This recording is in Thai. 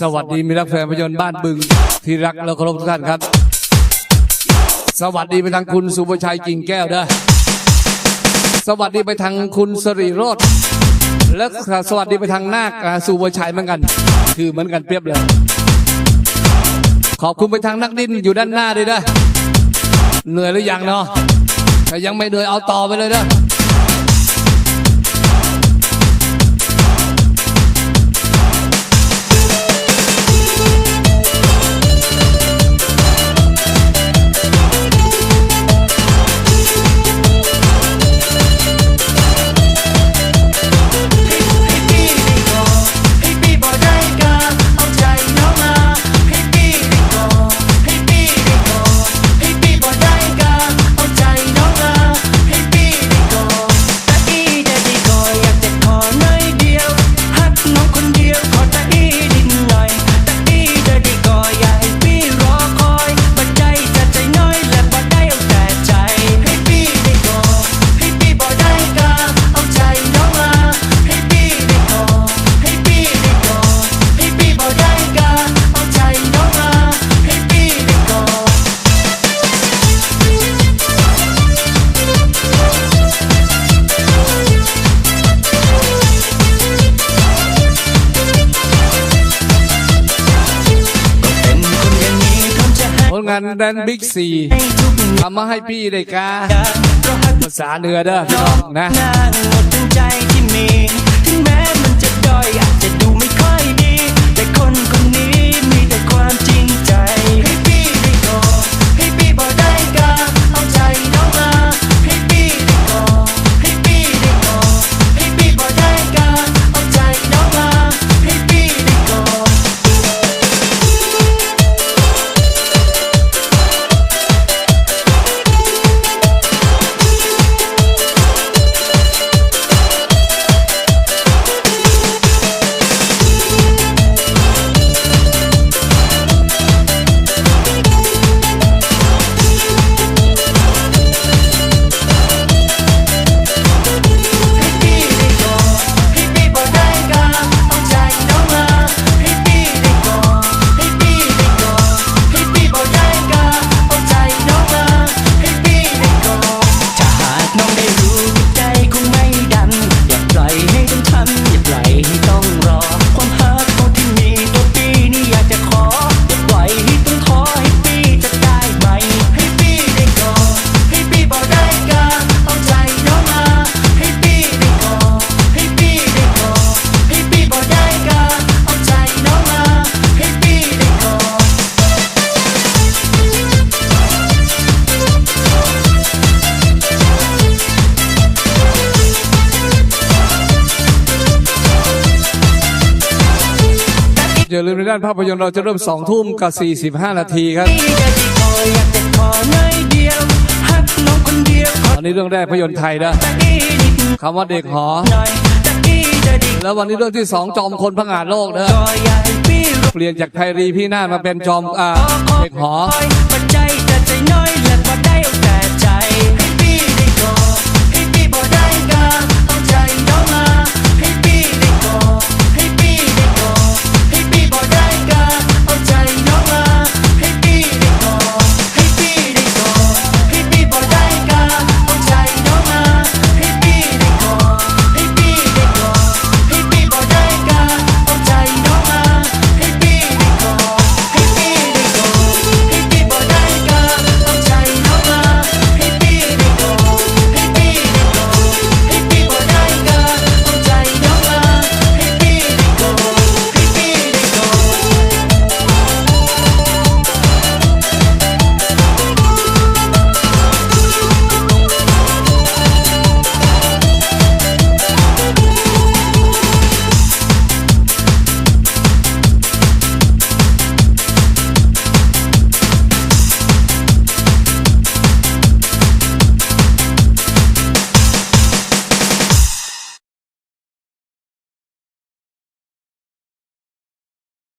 สวัสดีมิรักแฟนภาพยนตร์บ้านบึง ที่รักและเคารพทุกท่านครับ สวัสดีไปทางคุณสุภชัยกิ่งแก้วเด้อสวัสดีไปทางคุณสรีโรธและสวัสดีไปทางนาคสุภชัยเหมือนกัน คือเหมือนกันเปรียบเลย ขอบคุณไปทางนักดิ้นอยู่ด้านหน้าด้วยเด้อเหนื่อยหรือยังเนาะถ้ายังไม่เหนื่อยเอาต่อไปเลยเด้อ งานแดนบิ๊กซีทำมาให้พี่ได้กาภาษาเหนือเด้อพี่น้องนะนางหมดทั้งใจที่มีถึงแม้มันจะด้อยอาจจะดู อย่าลืมในด้านภาพยนตร์เราจะเริ่มสองทุ่มกับ45นาทีครับพี่ได้ดีก่ออยากจะขอหน่อยเดียวฮักน้องคนเดียวขออันนี้เรื่องแรกภาพยนตร์ไทยนะคำว่าเด็กหอ แล้ววันนี้เรื่องที่สองจอมคนพังอาดโลกนะเปลี่ยนจากไทยรีพี่นาฏมาเป็นจอมอเด็กหอ